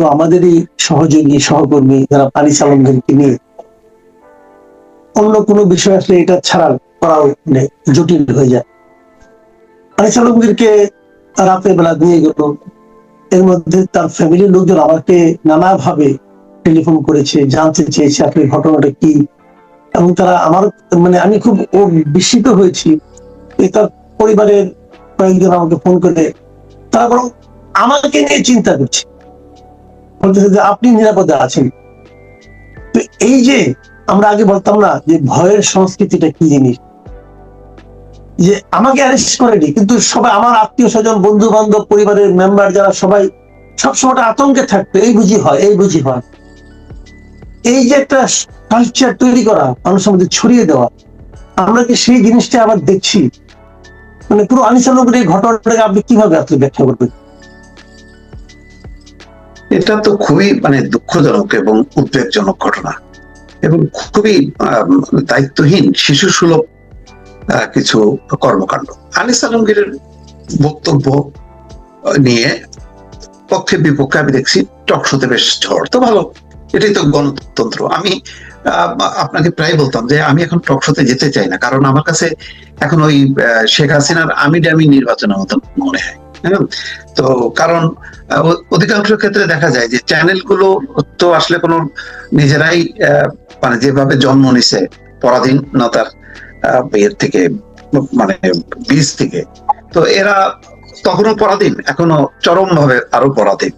তো আমাদেরই সহযোগী, সহকর্মী যারা পানি চালকদেরকে নিয়ে অন্য কোনো বিষয় আসলে এটা ছাড়া মানে জটিল হয়ে যায়। পানি চালকদেরকে রাতের বেলা নিয়ে গেল। এর মধ্যে তার ফ্যামিলির লোকজন আমাকে নানাভাবে টেলিফোন করেছে, জানতে চেয়েছে আসলে ঘটনাটা কি। এবং তারা আমার মানে আমি খুব বিস্মিত হয়েছি। তার পরিবারের কয়েকজন আমাকে ফোন করে, তারা বরং আমাকে নিয়ে চিন্তা করছে। বলতেছে যে আপনি নিরাপদে আছেন। তো এই যে আমরা আগে বলতাম না যে ভয়ের সংস্কৃতিটা কি জিনিস? যে আমাকে অ্যারেস্ট করেনি কিন্তু সবাই আমার আত্মীয় স্বজন বন্ধু বান্ধব পরিবারের মেম্বার যারা সবাই সবসময় আতঙ্কে থাকতো, এই বুঝি হয়, এই বুঝি হয়। এই যে একটা কালচার তৈরি করা, মানুষের মধ্যে ছড়িয়ে দেওয়া, আমরা কি সেই জিনিসটা আবার দেখছি? মানে পুরো আনিসানগরের ঘটনাটাকে আপনি কীভাবে আপনি ব্যাখ্যা করবেন? এটা তো খুবই মানে দুঃখজনক এবং উদ্বেগজনক ঘটনা। এবং খুবই দায়িত্বহীন শিশু সুলভ কিছু কর্মকাণ্ড। আনিস আলমগীরের বক্তব্য নিয়ে পক্ষে বিপক্ষে আমি দেখছি টকশোতে বেশ ঝড়। তো ভালো, এটাই তো গণতন্ত্র। আমি আপনাকে প্রায় বলতাম যে আমি এখন টকশোতে যেতে চাই না, কারণ আমার কাছে এখন ওই শেখ হাসিনার আমি ডামি নির্বাচনের মতন মনে হ্যাঁ। তো কারণ অধিকাংশ ক্ষেত্রে দেখা যায় যে চ্যানেলগুলো তো আসলে কোনো নিজেরাই মানে যেভাবে জন্ম নিছে পরাধীনতার ইয়ের থেকে মানে বীজ থেকে, তো এরা তখনও পরাধীন এখনও চরম ভাবে আরও পরাধীন।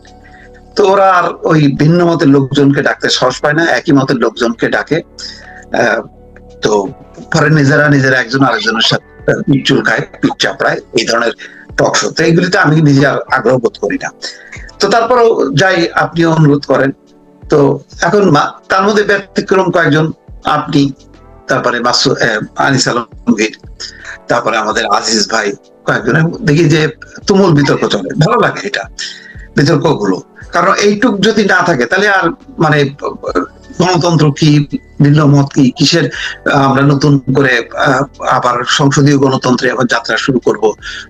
তো ওরা আর ওই ভিন্ন মতের লোকজনকে ডাকতে সাহস পায় না, একই মতের লোকজনকে ডাকে তো পরে নিজেরা নিজেরা একজন আরেকজনের সাথে চুলকায়, পিঠ চাপড়ায়, এই ধরনের টক শো তো এইগুলিতে আমি নিজে আগ্রহ বোধ করি না। তো তারপরেও যাই, আপনিও অনুরোধ করেন। তো এখন তার মধ্যে ব্যতিক্রম কয়েকজন, আপনি, তারপরে মাসু আনিস আলমগীর, তারপরে আমাদের আজিজ ভাই কয়েকজন। দেখি যে তুমুল বিতর্ক চলে। ভালো লাগে এটা বিতর্কগুলো কারণ এইটুক যদি না থাকে, তাহলে আর মানে গণতন্ত্র কি ভিন্ন মত কি? কিসের আমরা নতুন করে আবার সংসদীয় গণতন্ত্রে আবার যাত্রা শুরু করব?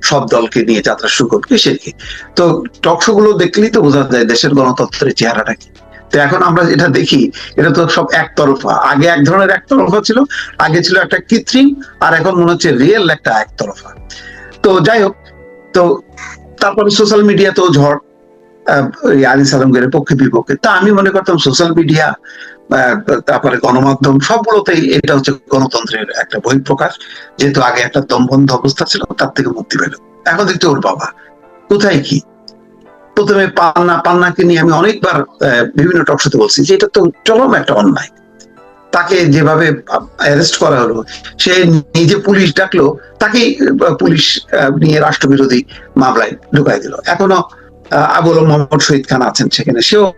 সব দলকে নিয়ে যাত্রা শুরু করব? কিসের কি? তো টকশো গুলো দেখলেই তো বোঝা যায় দেশের গণতন্ত্রের চেহারাটা কি। তো এখন আমরা যেটা দেখি, এটা তো সব একতরফা। আগে এক ধরনের একতরফা ছিল, আগে ছিল একটা কৃত্রিম, আর এখন মনে হচ্ছে রিয়েল একটা একতরফা। তো যাই হোক, তো তারপরে সোশ্যাল মিডিয়াতেও ঝড় আলী সালামগের পক্ষে বিপক্ষে তা আমি মনে করতাম সোশ্যাল মিডিয়া তারপরে গণমাধ্যম সবগুলোতেই এটা হচ্ছে গণতন্ত্রের একটা বহিঃপ্রকাশ। যেহেতু আগে একটা দমবন্ধ অবস্থা ছিল, তার থেকে মুক্তি পেল। এখন দেখতে ওর বাবা। কোথায় কি? প্রথমে পান্না, পান্নাকে নিয়ে আমি অনেকবার বিভিন্ন টকশোতে বলছি যে এটা তো চরম একটা অন্যায়। তাকে যেভাবে অ্যারেস্ট করা হলো, সে নিজে পুলিশ ডাকলো, তাকেই পুলিশ নিয়ে রাষ্ট্রবিরোধী মামলায় ঢুকাই দিল। এখনও আবুল মোহাম্মদ শহীদ খান আছেন সেখানে। সেও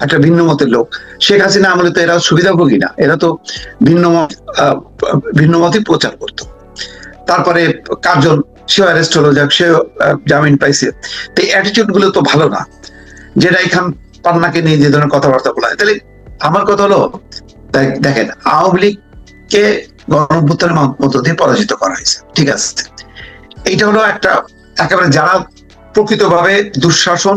একটা ভিন্ন মতের লোক। শেখ হাসিনা আমলে তো এরা সুবিধাভোগী না। এরা তো ভিন্ন মত ভিন্ন মতই প্রচার করতো। তারপরে কার্জন, সেও অ্যারেস্ট হলো, যাক, সেও জামিন পাইছে। তো অ্যাটিটিউডগুলো তো ভালো না। যেটা এখান পান্নাকে নিয়ে যে ধরনের কথাবার্তা বলা হয়। তাহলে আমার কথা হলো, দেখ- দেখেন, আওয়ামী লীগকে গণভ্যুত্থানের মধ্য দিয়ে পরাজিত করা হয়েছে। ঠিক আছে? এইটা হলো একটা একেবারে যারা প্রকৃতভাবে দুঃশাসন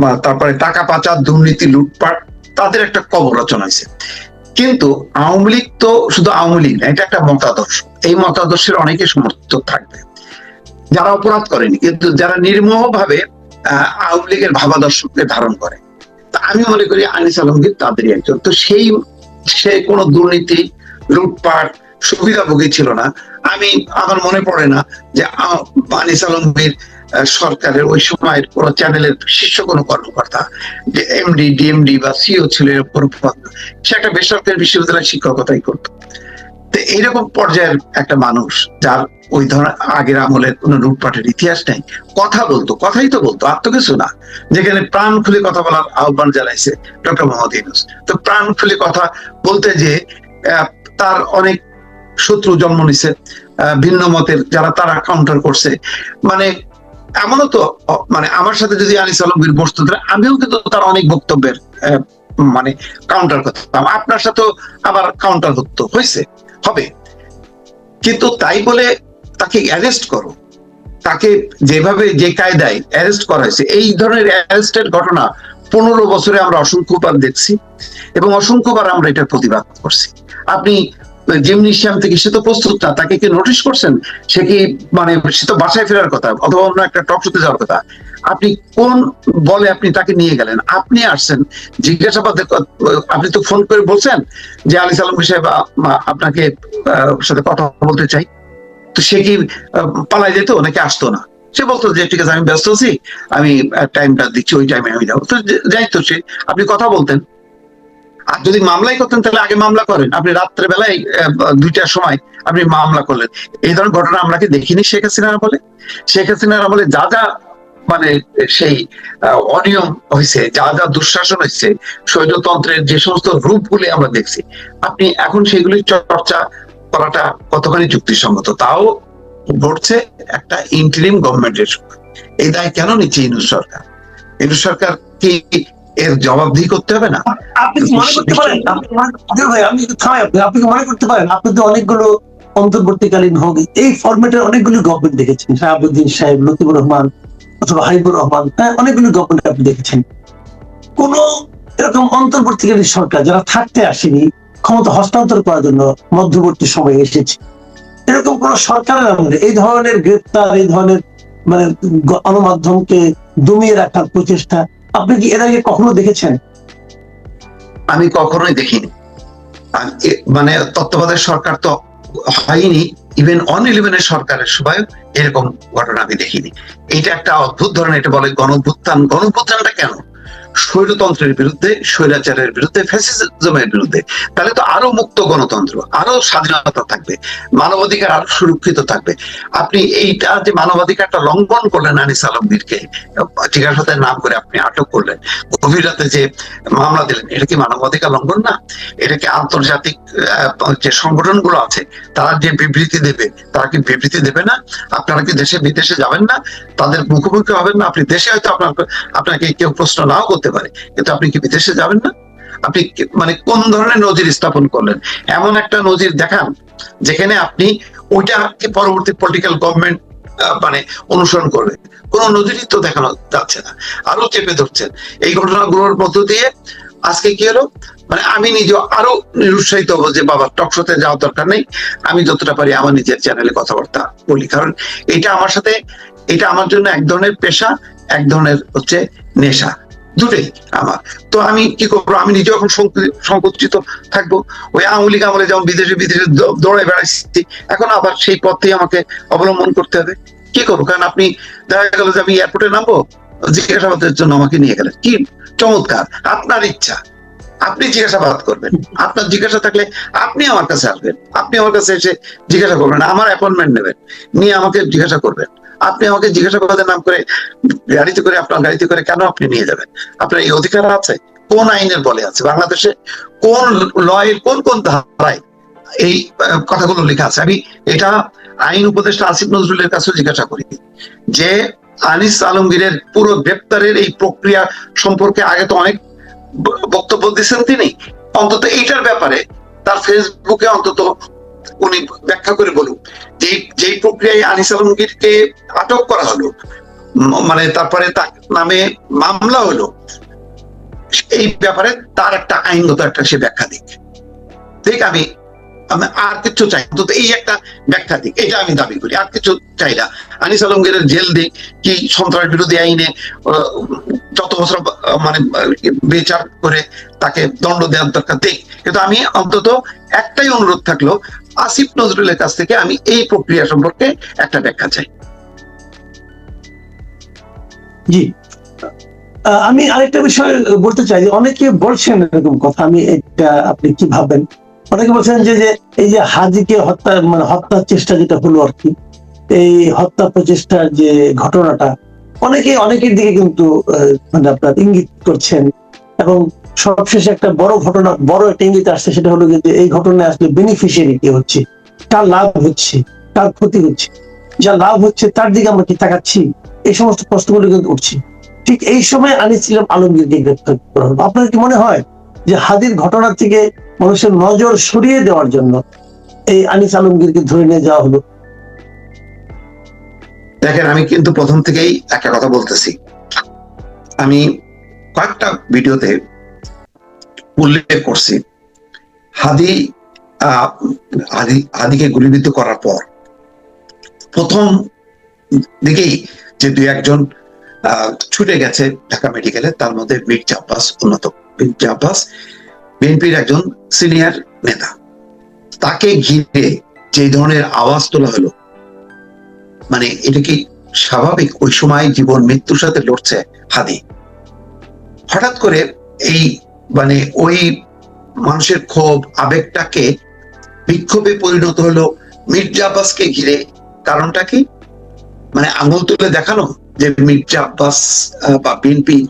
বা তারপরে টাকা পাচার, দুর্নীতি, লুটপাট, তাদের একটা কবর রচনা হয়েছে কিন্তু আওয়ামী লীগ তো শুধু আওয়ামী লীগ না, এটা একটা মতাদর্শ। এই মতাদর্শের অনেকে সমর্থক থাকবে। যারা অপরাধ করেনি, কিন্তু যারা নির্মোহ ভাবে আওয়ামী লীগের ভাবাদর্শকে ধারণ করে। তা আমি মনে করি আনিস আলমগীর তাদেরই একজন। তো সেই, সে কোনো দুর্নীতি, লুটপাট, সুবিধাভোগী ছিল না। আমি, আমার মনে পড়ে না যে আনিস আলমগীর সরকারের ওই সময়ের কোন চ্যানেলের শীর্ষ কোনো কর্মকর্তা, যে এমডি ডিএমডি বা সিও ছিল এরকম সে একটা বেসরকারি বিশ্ববিদ্যালয়ে শিক্ষকতাই করতো। এইরকম পর্যায়ের একটা মানুষ, যার ওই ধরনের আগের আমলের কোনো লুটপাটের ইতিহাস নেই, কথা বলতো, কথাই তো বলতো, আর তো কিছু না। যেখানে প্রাণ খুলে কথা বলার আহ্বান জানাইছে ডক্টর মোহাম্মদ ইউনুস। তো প্রাণ খুলে কথা বলতে যে তার অনেক শত্রু জন্ম নিছে ভিন্ন মতের যারা তারা কাউন্টার করছে। মানে এমনও তো মানে আমার সাথে যদি আনিস আলমগীর বসতো, তাহলে আমিও কিন্তু তার অনেক বক্তব্যের মানে কাউন্টার করতাম। আপনার সাথেও আবার কাউন্টার হতো, হয়েছে, হবে। কিন্তু তাই বলে তাকে অ্যারেস্ট করো। তাকে যেভাবে যে কায়দায় অ্যারেস্ট করা হয়েছে, এই ধরনের অ্যারেস্টের ঘটনা পনেরো বছরে আমরা অসংখ্যবার দেখছি এবং অসংখ্যবার আমরা এটা প্রতিবাদ করছি। আপনি জিমনেশিয়াম থেকে সে তো প্রস্তুত না। তাকে কি নোটিশ করছেন? সে কি মানে সে তো বাসায় ফেরার কথা, অথবা অন্য একটা টক শোতে যাওয়ার কথা। আপনি কোন বলে আপনি তাকে নিয়ে গেলেন? আপনি আসছেন, জিজ্ঞাসাবাদ আপনি তো ফোন করে বলছেন যে আলী সালাম সাহেব আপনাকে সাথে কথা বলতে চাই। তো সে কি পালাই যেত নাকি আসতো না? সে বলতো যে, ঠিক আছে, আমি ব্যস্ত আছি, আমি টাইমটা দিচ্ছি, ওই টাইমে আমি যাব। তো যে- যাই তো সে। আপনি কথা বলতেন। আর যদি মামলাই করতেন, তাহলে আগে মামলা করেন। আপনি রাত্রে বেলায় দুইটার সময় আপনি মামলা করলেন। এই ধরনের ঘটনা আমরা কি দেখিনি শেখ হাসিনার বলে শেখ হাসিনার আমলে যা যা মানে সেই অনিয়ম হয়েছে, যা যা দুঃশাসন হয়েছে স্বৈরতন্ত্রের যে সমস্ত রূপগুলি আমরা দেখছি, আপনি এখন সেগুলি চর্চা করাটা কতখানি যুক্তিসঙ্গত? তাও ঘটছে একটা ইন্টারিম গভর্নমেন্টের এই দায় কেন নিচ্ছে ইনু সরকার? ইনু সরকার কি এর জবাবদিহি করতে হবে না। আপনি মনে করতে পারেন? আপনি কি মনে করতে পারেন? আপনি তো অনেকগুলো অন্তর্বর্তীকালীন হোক, এই ফরম্যাটের অনেকগুলো গভর্নমেন্ট দেখেছেন। শাহাবুদ্দিন সাহেব, লতিফুর রহমান, অথবা হাইবুর রহমান হ্যাঁ অনেকগুলো গভর্নমেন্ট আপনি দেখেছেন। কোন এরকম অন্তর্বর্তীকালীন সরকার যারা থাকতে আসেনি, ক্ষমতা হস্তান্তর করার জন্য মধ্যবর্তী সময়ে এসেছে, এরকম কোন সরকারের আমলে এই ধরনের গ্রেপ্তার, এই ধরনের মানে গণমাধ্যমকে দমিয়ে রাখার প্রচেষ্টা আপনি কি এর আগে কখনো দেখেছেন? আমি কখনোই দেখিনি। মানে তত্ত্বাবধায়ক সরকার তো হয়নি ইভেন অন ইলেভেনের সরকারের সময় এরকম ঘটনা আমি দেখিনি। এটা একটা অদ্ভুত ধরনের, এটা বলে গণভুত্থান গণভুত্থানটা কেন? স্বৈরতন্ত্রের বিরুদ্ধে, স্বৈরাচারের বিরুদ্ধে, ফ্যাসিজমের বিরুদ্ধে। তাহলে তো আরও মুক্ত গণতন্ত্র, আরও স্বাধীনতা থাকবে, মানবাধিকার আরও সুরক্ষিত থাকবে। আপনি এইটা যে মানবাধিকারটা লঙ্ঘন করলেন আনিস আলমগীরকে জিজ্ঞাসাবাদের নাম করে আপনি আটক করলেন গভীর রাতে যে মামলা দিলেন, এটা কি মানবাধিকার লঙ্ঘন না? এটা কি আন্তর্জাতিক যে সংগঠনগুলো আছে, তারা যে বিবৃতি দেবে, তারা কি বিবৃতি দেবে না? আপনারা কি দেশে বিদেশে যাবেন না? তাদের মুখোমুখি হবেন না? আপনি দেশে হয়তো আপনার, আপনাকে কেউ প্রশ্ন নাও করতে পারে। কিন্তু আপনি কি বিদেশে যাবেন না? আপনি মানে কোন ধরনের নজির স্থাপন করলেন? এমন একটা নজির দেখান, যেখানে আপনি ওইটাকে পরবর্তী পলিটিক্যাল গভর্নমেন্ট মানে অনুসরণ করবে। কোন নজিরই তো দেখানো যাচ্ছে না। আরও চেপে ধরছেন। এই ঘটনাগুলোর মধ্য দিয়ে আজকে কি হলো? মানে আমি নিজে আরও নিরুৎসাহিত হব যে, বাবা টকশোতে যাওয়ার দরকার নেই। আমি যতটা পারি আমার নিজের চ্যানেলে কথাবার্তা বলি। কারণ এটা আমার সাথে, এটা আমার জন্য এক ধরনের পেশা, এক ধরনের হচ্ছে নেশা। দুটোই আমার। তো আমি কি করব? আমি নিজে এখন সংকুচিত থাকব। ওই লীগ আমলে যেমন বিদেশে বিদেশে দৌড়ে বেড়াচ্ছি, এখন আবার সেই পথেই আমাকে অবলম্বন করতে হবে। কি করব? কারণ আপনি দেখা গেল যে আমি এয়ারপোর্টে নামবো, জিজ্ঞাসাবাদের জন্য আমাকে নিয়ে গেলেন। কি চমৎকার! আপনার ইচ্ছা। আপনি জিজ্ঞাসাবাদ করবেন। আপনার জিজ্ঞাসা থাকলে আপনি আমার কাছে আসবেন। আপনি আমার কাছে এসে জিজ্ঞাসা করবেন, আমার অ্যাপয়েন্টমেন্ট নেবেন। নিয়ে আমাকে জিজ্ঞাসা করবেন। আপনি আমাকে জিজ্ঞাসাবাদের নাম করে গাড়িতে করে, আপনার গাড়িতে করে কেন আপনি নিয়ে যাবেন? আপনার এই অধিকার আছে? কোন আইনের বলে আছে? বাংলাদেশে কোন লয়ের কোন কোন ধারায় এই কথাগুলো লেখা আছে? আমি এটা আইন উপদেষ্টা আসিফ নজরুলের কাছে জিজ্ঞাসা করি যে, আনিস আলমগীরের পুরো গ্রেপ্তারের এই প্রক্রিয়া সম্পর্কে আগে তো অনেক বক্তব্য দিচ্ছেন তিনি। অন্তত এইটার ব্যাপারে তার ফেসবুকে অন্তত উনি ব্যাখ্যা করে বলুন যে যেই প্রক্রিয়ায় আনিস আলমগীরকে আটক করা হলো মানে তারপরে তার নামে মামলা হলো, এই ব্যাপারে তার একটা আইনগত একটা সে ব্যাখ্যা দিক। ঠিক আমি আমি আর কিছু চাই অন্তত এই একটা ব্যাখ্যা দিক, এটা আমি দাবি করি, আর কিছু চাই না। আনিস আলমগীরের জেল দিক, কি সন্ত্রাস বিরোধী আইনে যত বছর মানে বিচার করে তাকে দণ্ড দেওয়ার দরকার, দিক। কিন্তু আমি অন্তত একটাই অনুরোধ থাকল আসিফ নজরুলের কাছ থেকে আমি এই প্রক্রিয়া সম্পর্কে একটা ব্যাখ্যা চাই। জি। আমি আরেকটা বিষয় বলতে চাই অনেকে বলছেন এরকম কথা, আমি এটা আপনি কি ভাবেন অনেকে বলছেন যে যে এই যে হাজিকে হত্যা মানে হত্যার চেষ্টা যেটা হলো আর কি, এই হত্যা প্রচেষ্টার যে ঘটনাটা, অনেকে, অনেকের দিকে কিন্তু মানে আপনার ইঙ্গিত করছেন এবং সবশেষে একটা বড় ঘটনা, বড় একটা ইঙ্গিত আসছে, সেটা হলো যে এই ঘটনায় আসলে বেনিফিশিয়ারি কে হচ্ছে। কার লাভ হচ্ছে? কার ক্ষতি হচ্ছে? যা লাভ হচ্ছে, তার দিকে আমরা কি তাকাচ্ছি? এই সমস্ত প্রশ্নগুলো কিন্তু উঠছে। ঠিক এই সময় আনিছিলাম আলমগীরকে গ্রেপ্তার করা হলো। আপনার কি মনে হয় যে হাদির ঘটনা থেকে মানুষের নজর সরিয়ে দেওয়ার জন্য এই আনিস আলমগীরকে ধরে নিয়ে যাওয়া হলো? দেখেন, আমি কিন্তু প্রথম থেকেই একটা কথা বলতেছি। আমি কয়েকটা ভিডিওতে উল্লেখ করছি। হাদি হাদি, হাদিকে গুলিবিদ্ধ করার পর প্রথম দিকেই যে দুই একজন ছুটে গেছে ঢাকা মেডিকেলে, তার মধ্যে মির্জা আব্বাস অন্যতম মির্জা আব্বাস বিএনপির একজন সিনিয়র নেতা। তাকে ঘিরে যে ধরনের আওয়াজ তোলা হলো মানে এটা কি স্বাভাবিক? ওই সময় জীবন মৃত্যুর সাথে লড়ছে হাদি। হঠাৎ করে এই মানে ওই মানুষের ক্ষোভ, আবেগটাকে বিক্ষোভে পরিণত হলো মির্জা আব্বাসকে ঘিরে। কারণটা কি? মানে আঙুল তুলে দেখানো যে মির্জা আব্বাস বা বিএনপি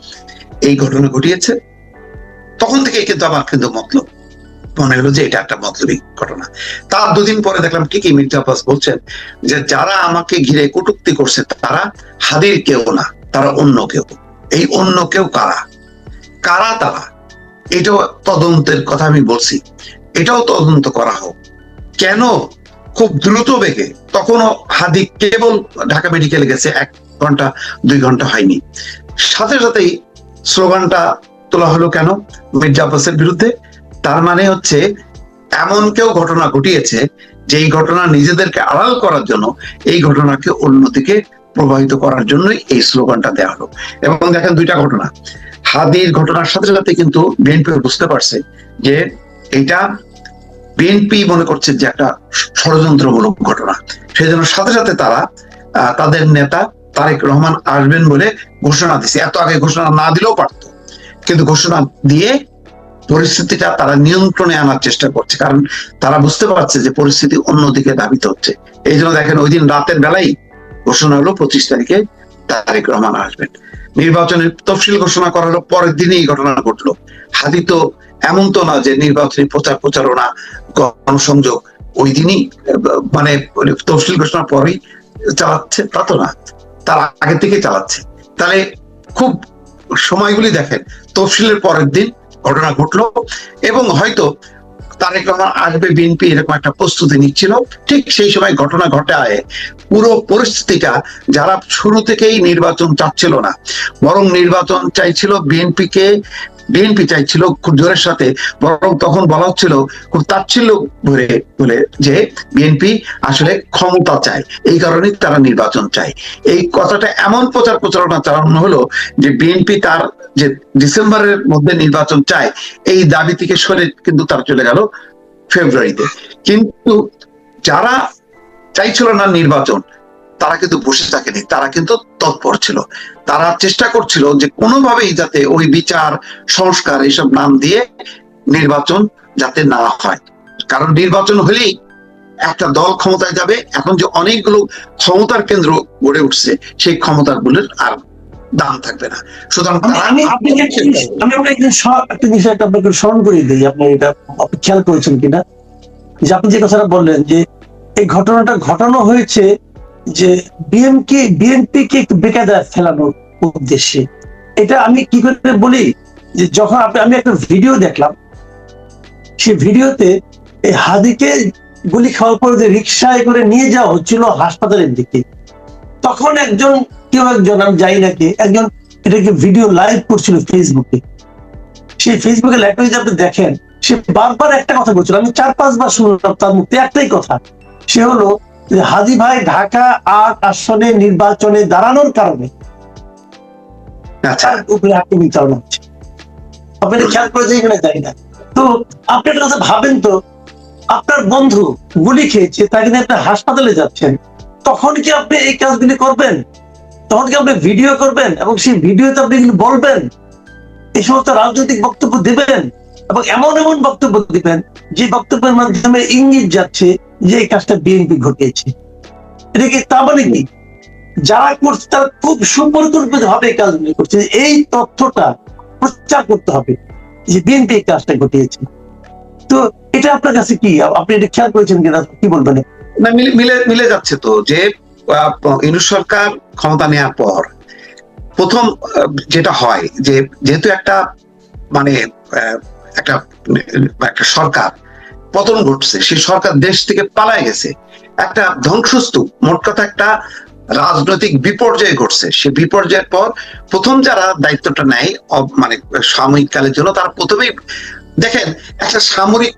এই ঘটনা ঘটিয়েছে। তখন থেকে কিন্তু আমার কিন্তু মতলব। মনে হলো যে এটা একটা মতলবী ঘটনা। তার দুদিন পরে দেখলাম ঠিকই মির্জা আব্বাস বলছেন যে যারা আমাকে ঘিরে কটুক্তি করছে, তারা হাদির কেউ না, তারা অন্য কেউ। এই অন্য কেউ কারা? কারা তারা? এটাও তদন্তের কথা আমি বলছি। এটাও তদন্ত করা হোক। কেন? খুব দ্রুত বেগে। তখনও হাদি কেবল ঢাকা মেডিকেলে গেছে, এক ঘণ্টা, দুই ঘণ্টা হয়নি। সাথে সাথেই স্লোগানটা তোলা হলো কেন? মির্জা আব্বাসের বিরুদ্ধে। তার মানে হচ্ছে, এমন কেউ ঘটনা ঘটিয়েছে যে এই ঘটনা নিজেদেরকে আড়াল করার জন্য, এই ঘটনাকে অন্যদিকে প্রবাহিত করার জন্যই এই স্লোগানটা দেওয়া হলো। এবং দেখেন দুইটা ঘটনা। হাদির ঘটনার সাথে সাথে কিন্তু বিএনপি বুঝতে পারছে যে এটা বিএনপি মনে করছে যে একটা ষড়যন্ত্রমূলক ঘটনা। সেই জন্য সাথে সাথে তারা তাদের নেতা তারেক রহমান আসবেন বলে ঘোষণা দিছে। এত আগে ঘোষণা না দিলেও পারতো। কিন্তু ঘোষণা দিয়ে পরিস্থিতিটা তারা নিয়ন্ত্রণে আনার চেষ্টা করছে। কারণ তারা বুঝতে পারছে যে পরিস্থিতি অন্যদিকে ধাবিত হচ্ছে। এই জন্য দেখেন ওই দিন রাতের বেলায় ঘোষণা হলো পঁচিশ তারিখে তারেক রহমান আসবেন। নির্বাচনের তফসিল ঘোষণা করা হলো পরের দিনই এই ঘটনা ঘটলো। হাদি তো এমন তো না যে নির্বাচনী প্রচার প্রচারণা, গণসংযোগ ওই দিনই মানে তফসিল ঘোষণার পরেই চালাচ্ছে, তা তো না। তার আগে থেকে চালাচ্ছে। তাহলে খুব সময়গুলি দেখেন, তফসিলের পরের দিন ঘটনা ঘটলো এবং হয়তো তারেক রহমান আসবে বিএনপি এরকম একটা প্রস্তুতি নিচ্ছিল। ঠিক সেই সময় ঘটনা ঘটায় পুরো পরিস্থিতিটা যারা শুরু থেকেই নির্বাচন চাচ্ছিল না। বরং নির্বাচন চাইছিল বিএনপি কে বিএনপি চাইছিল খুব জোরের সাথে, বরং তখন বলা হচ্ছিল খুব তাচ্ছিল্য ভরে বলে যে বিএনপি আসলে ক্ষমতা চায়। এই কারণেই তারা নির্বাচন চায়। এই কথাটা এমন প্রচার প্রচারণা চালানো হলো যে বিএনপি তার যে ডিসেম্বরের মধ্যে নির্বাচন চায়, এই দাবি থেকে সরে কিন্তু তারা চলে গেল ফেব্রুয়ারিতে। কিন্তু যারা চাইছিল না নির্বাচন তারা কিন্তু বসে থাকেনি তারা কিন্তু তৎপর ছিল। তারা চেষ্টা করছিল যে কোনোভাবেই যাতে ওই বিচার সংস্কার এসব নাম দিয়ে নির্বাচন যাতে না হয়। কারণ নির্বাচন হলেই একটা দল ক্ষমতায় যাবে এখন যে অনেকগুলো ক্ষমতার কেন্দ্র গড়ে উঠছে সেই ক্ষমতারগুলোর আর দাম থাকবে না। সুতরাং আমি- আপনাকে একটা বিষয় আপনাকে স্মরণ করে দিই আপনি এটা খেয়াল করেছেন কিনা? যে আপনি যে কথাটা বললেন যে এই ঘটনাটা ঘটানো হয়েছে যে বিএমকে বিএনপি কে একটু বেকায়দায় ফেলানোর উদ্দেশ্যে। এটা আমি কি করে বলি? যে যখন আমি একটা ভিডিও দেখলাম। সেই ভিডিওতে এই হাদিকে গুলি খাওয়ার পরে যে রিক্সায় করে নিয়ে যাওয়া হচ্ছিল হাসপাতালের দিকে। তখন একজন কেউ একজন, আমি যাই নাকি একজন এটাকে ভিডিও লাইভ করছিল ফেসবুকে সেই ফেসবুকে লাইভ যদি আপনি দেখেন, সে বারবার একটা কথা বলছিল। আমি চার পাঁচবার শুনলাম তার মুখে একটাই কথা। সে হলো হাজি ভাই ঢাকা আট আসনে নির্বাচনে দাঁড়ানোর কারণে আচ্ছা। উপরে আক্রমণ চালানো হচ্ছে। আপনি খেয়াল করে এখানে যাই না। তো আপনি একটা কথা ভাবেন তো আপনার বন্ধু গুলি খেয়েছে তাকে নিয়ে আপনি হাসপাতালে যাচ্ছেন তখন কি আপনি এই কাজগুলি করবেন? তখন কি আপনি ভিডিও করবেন এবং সেই ভিডিওতে আপনি এগুলো বলবেন? এই সমস্ত রাজনৈতিক বক্তব্য দিবেন এবং এমন এমন বক্তব্য দিবেন যে বক্তব্যের মাধ্যমে ইঙ্গিত যাচ্ছে যে এই কাজটা বিএনপি ঘটিয়েছে। এটা কি তা মানে কি? যারা করছে, তারা খুব সুপরিকল্পিত এই কাজগুলি করছে। এই তথ্যটা প্রচার করতে হবে যে বিএনপি এই কাজটা ঘটিয়েছে। তো এটা আপনার কাছে কি? আপনি এটা খেয়াল করেছেন কিনা? কি বলবেন? না, মিলে মিলে যাচ্ছে তো যে ইউনুস সরকার ক্ষমতা নেওয়ার পর প্রথম যেটা হয় যে, যেহেতু একটা মানে একটা সরকার পতন ঘটছে, সেই সরকার দেশ থেকে পালায় গেছে। একটা ধ্বংসস্তূপ, মোট কথা একটা রাজনৈতিক বিপর্যয় ঘটছে। সে বিপর্যয়ের পর প্রথম যারা দায়িত্বটা নেয় মানে সাময়িক কালের জন্য, তারা প্রথমেই দেখেন, একটা সামরিক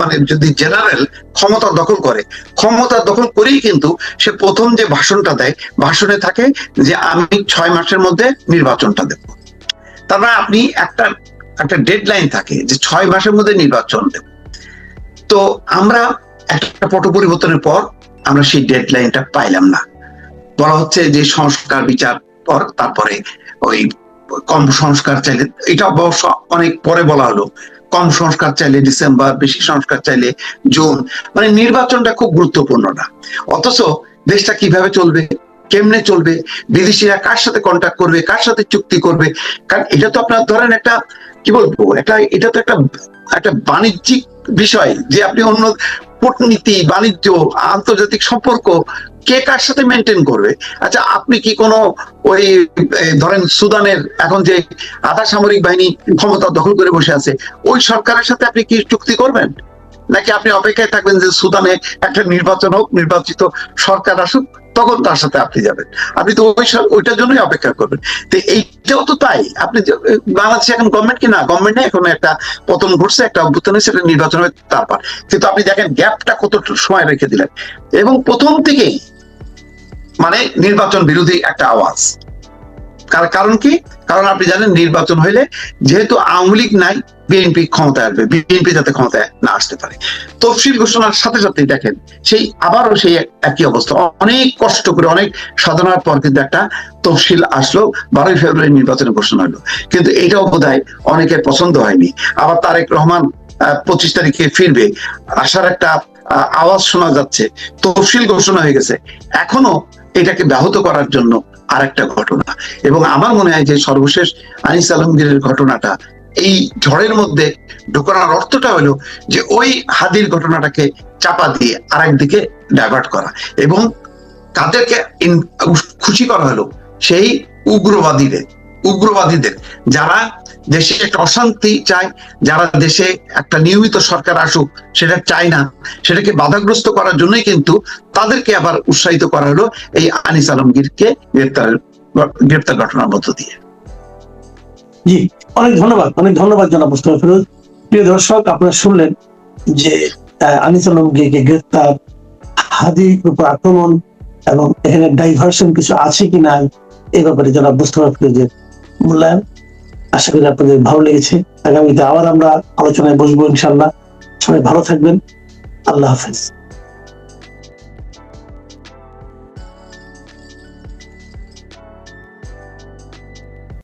মানে যদি জেনারেল ক্ষমতা দখল করে, ক্ষমতা দখল করেই কিন্তু সে প্রথম যে ভাষণটা দেয়, ভাষণে থাকে যে আমি ছয় মাসের মধ্যে নির্বাচনটা দেব। তার মানে আপনি একটা একটা ডেডলাইন থাকে যে ছয় মাসের মধ্যে নির্বাচন দেব। তো আমরা একটা পট পরিবর্তনের পর আমরা সেই ডেডলাইনটা পাইলাম না। বলা হচ্ছে যে সংস্কার বিচার পর তারপরে ওই কম সংস্কার চাইলে, এটা অবশ্য অনেক পরে বলা হলো। কম সংস্কার চাইলে ডিসেম্বর, বেশি সংস্কার চাইলে জুন। মানে নির্বাচনটা খুব গুরুত্বপূর্ণ না। অথচ দেশটা কীভাবে চলবে, কেমনে চলবে, বিদেশিরা কার সাথে কন্ট্যাক্ট করবে, কার সাথে চুক্তি করবে? কারণ এটা তো আপনার ধরেন একটা, কি বলব, একটা, এটা তো একটা একটা বাণিজ্যিক বিষয় যে আপনি অন্য কূটনীতি, বাণিজ্য, আন্তর্জাতিক সম্পর্ক কে কার সাথে মেনটেন করবে? আচ্ছা আপনি কি কোনো ওই ধরেন সুদানের এখন যে আধা সামরিক বাহিনী ক্ষমতা দখল করে বসে আছে, ওই সরকারের সাথে আপনি কি চুক্তি করবেন? নাকি আপনি অপেক্ষায় থাকবেন যে সুদানে একটা নির্বাচন হোক, নির্বাচিত সরকার আসুক, তখন তার সাথে আপনি যাবেন। আপনি তো ওই ওইটার জন্যই অপেক্ষা করবেন। তো এইটাও তো তাই। আপনি বাংলাদেশে এখন গভর্নমেন্ট কি? না গভর্নমেন্ট এখন একটা পতন ঘটছে, একটা অভ্যুত্থান হয়েছে সেটা নির্বাচন হবে তারপর কিন্তু আপনি দেখেন গ্যাপটা কত সময় রেখে দিলেন। এবং প্রথম থেকেই মানে নির্বাচন বিরোধী একটা আওয়াজ। কারণ কি? কারণ আপনি জানেন নির্বাচন হইলে যেহেতু আওয়ামী লীগ নাই বিএনপি ক্ষমতায় আসবে। বিএনপি যাতে ক্ষমতায় না আসতে পারে। তফসিল ঘোষণার সাথে সাথে দেখেন, সেই আবারও সেই একই অবস্থা। অনেক কষ্ট করে, অনেক সাধনার পর কিন্তু একটা তফসিল আসলো, বারোই ফেব্রুয়ারি নির্বাচনের ঘোষণা হলো। কিন্তু এটাও বোধ অনেকের পছন্দ হয়নি। আবার তারেক রহমান পঁচিশ তারিখে ফিরবে। আসার একটা আওয়াজ শোনা যাচ্ছে। তফসিল ঘোষণা হয়ে গেছে। এখনও এটাকে ব্যাহত করার জন্য আরেকটা ঘটনা। এবং আমার মনে হয় যে সর্বশেষ আনিস আলমগীরের ঘটনাটা, এই ঝড়ের মধ্যে ঢোকানোর অর্থটা হলো যে ওই হাদির ঘটনাটাকে চাপা দিয়ে আর একদিকে ডাইভার্ট করা। এবং তাদেরকে খুশি করা হলো সেই উগ্রবাদীদের উগ্রবাদীদের, যারা দেশে একটা অশান্তি চায় যারা দেশে একটা নিয়মিত সরকার আসুক, সেটা চায় না। সেটাকে বাধাগ্রস্ত করার জন্যই কিন্তু তাদেরকে আবার উৎসাহিত করা হলো এই আনিস আলমগীরকে গ্রেপ্তার গ্রেপ্তার ঘটনার মধ্য দিয়ে। জি, অনেক ধন্যবাদ অনেক ধন্যবাদ জনাব মুস্তফা প্রিয় দর্শক, আপনারা শুনলেন যে আনিস আলমগীরকে গ্রেপ্তার হাদির উপর আক্রমণ এবং এখানে ডাইভার্সন কিছু আছে কি না এই ব্যাপারে জনাব মুস্তফা ফিরোজের মূল্যায়ন। আশা করি আপনাদের ভালো লেগেছে। আগামীতে আবার আমরা আলোচনায় বসবো ইনশাল্লাহ সবাই ভালো থাকবেন। আল্লাহ হাফেজ।